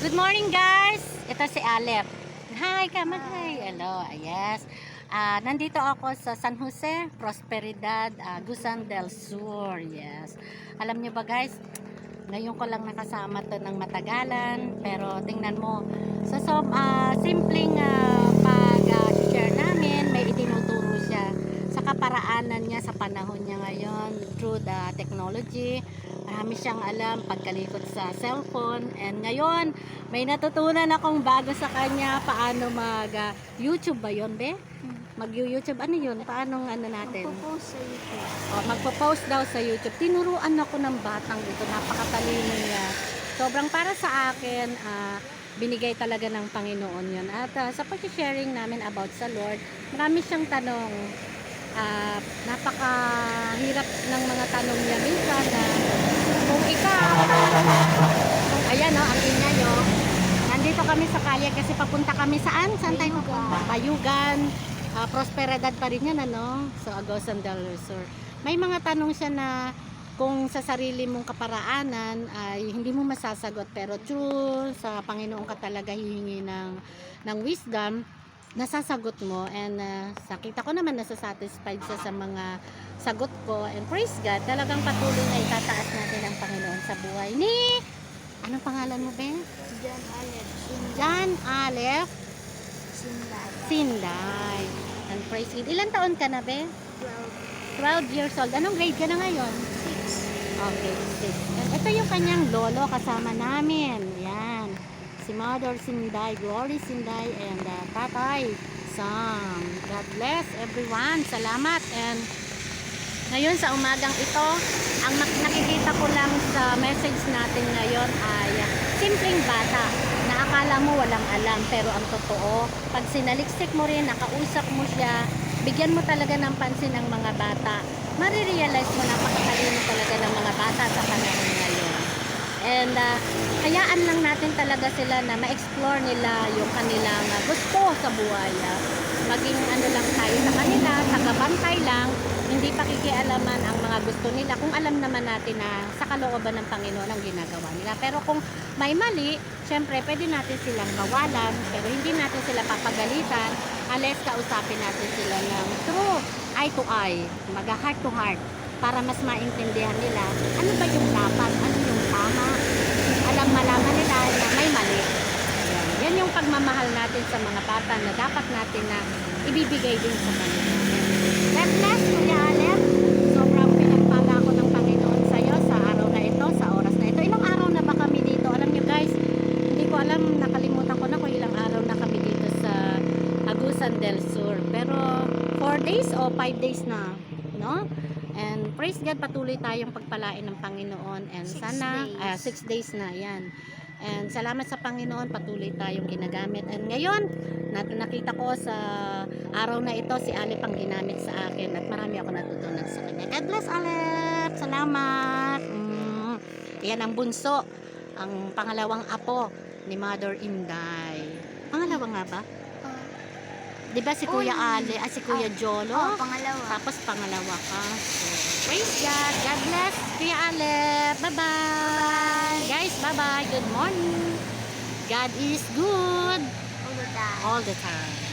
Good morning guys! Ito si Alep. Hi. Hi. Hello. ah, Yes. Ah, nandito ako sa San Jose, Prosperidad, ah, Gusan del Sur. Yes. Alam niyo ba guys, ngayon ko lang nakasama to ng matagalan. Pero tingnan mo, sa so, ah, simpleng ah, pag-share namin, may itinuturo siya sa kaparaanan niya sa panahon niya ngayon through the technology. Marami siyang alam pagkalikot sa cellphone. And ngayon, may natutunan akong bago sa kanya paano mag ah, YouTube ba yon be? Mag-YouTube ano yun? Paano ano natin? Magpo-post sa YouTube. O, magpo-post daw sa YouTube. Tinuruan ako ng batang ito. Napakatalino niya. Sobrang para sa akin, ah, binigay talaga ng Panginoon yun. At ah, sa pag-sharing namin about sa Lord, marami siyang tanong. Ah, napakahirap ng mga tanong niya minsan na ikaw, kung ayan no, ang ina nyo, nandito kami sa kalye kasi papunta kami saan? Saan tayo papunta? Bayugan. Ah, prosperidad pa rin yan ano so Agosan del Sur may mga tanong siya na kung sa sarili mong kaparaanan ay hindi mo masasagot pero true sa Panginoon ka talaga hihingi ng ng wisdom nasasagot mo and uh, nakita ko naman nasasatisfied siya sa mga sagot ko and praise God talagang patuloy na itataas natin ang Panginoon sa buhay ni anong pangalan mo Ben? John Alec. Sinda. John Aleph Sinda. Sinday and praise God ilan taon ka na Ben? 12. 12 years old anong grade ka na ngayon? 6. Okay, six. And ito yung kanyang lolo kasama namin. Yan. Si Mother Sinday, Glory Sinday, and uh, Tatay Sam. God bless everyone. Salamat. And ngayon sa umagang ito, ang nakikita ko lang sa message natin ngayon ay uh, simpleng bata na akala mo walang alam pero ang totoo, pag sinaliksik mo rin, nakausap mo siya, bigyan mo talaga ng pansin ang mga bata, marirealize mo napakatalino talaga ng mga bata sa panahon ngayon. And uh, hayaan lang natin talaga sila na ma-explore nila yung kanilang uh, gusto sa buhay. ah. Maging ano lang tayo sa kanila, tagabantay lang, hindi pakikialaman ang mga gusto nila kung alam naman natin na sa kalooban ng Panginoon ang ginagawa nila. Pero kung may mali, syempre pwede natin silang kawalan, pero hindi natin sila papagalitan unless kausapin natin sila ng true eye to eye, maga heart to heart para mas maintindihan nila ano ba yung dapat, ano. Alam malaman nila na may mali. Yan. Yung pagmamahal natin sa mga bata na dapat natin na ibibigay din sa kanila. God bless, Kuya Alep. Sobrang ng Panginoon sa sa araw na ito, sa oras na ito. Ilang araw na kami dito? Alam niyo guys, hindi ko alam, nakalimutan ko na kung araw na kami dito sa Agusan del Sur. Pero 4 days o 5 days na, no? And praise God, patuloy tayong pagpalain ng Panginoon. And Six sana, days. 6 days na, yan. And salamat sa Panginoon, patuloy tayong ginagamit. And ngayon, nat nakita ko sa araw na ito, si Alep ang ginamit sa akin at marami ako natutunan sa kanya. God bless, Alep! Salamat! Mm. Yan ang bunso, ang pangalawang apo ni Mother Inday. Pangalawa nga ba? Oh. Di ba si Kuya Uy. Ale, ah, si Kuya Jolo? Oh, pangalawa. Tapos pangalawa ka. So, praise God. God bless. Kuya Alep. Bye-bye. Guys, bye-bye. Good morning. God is good All the time. all the time.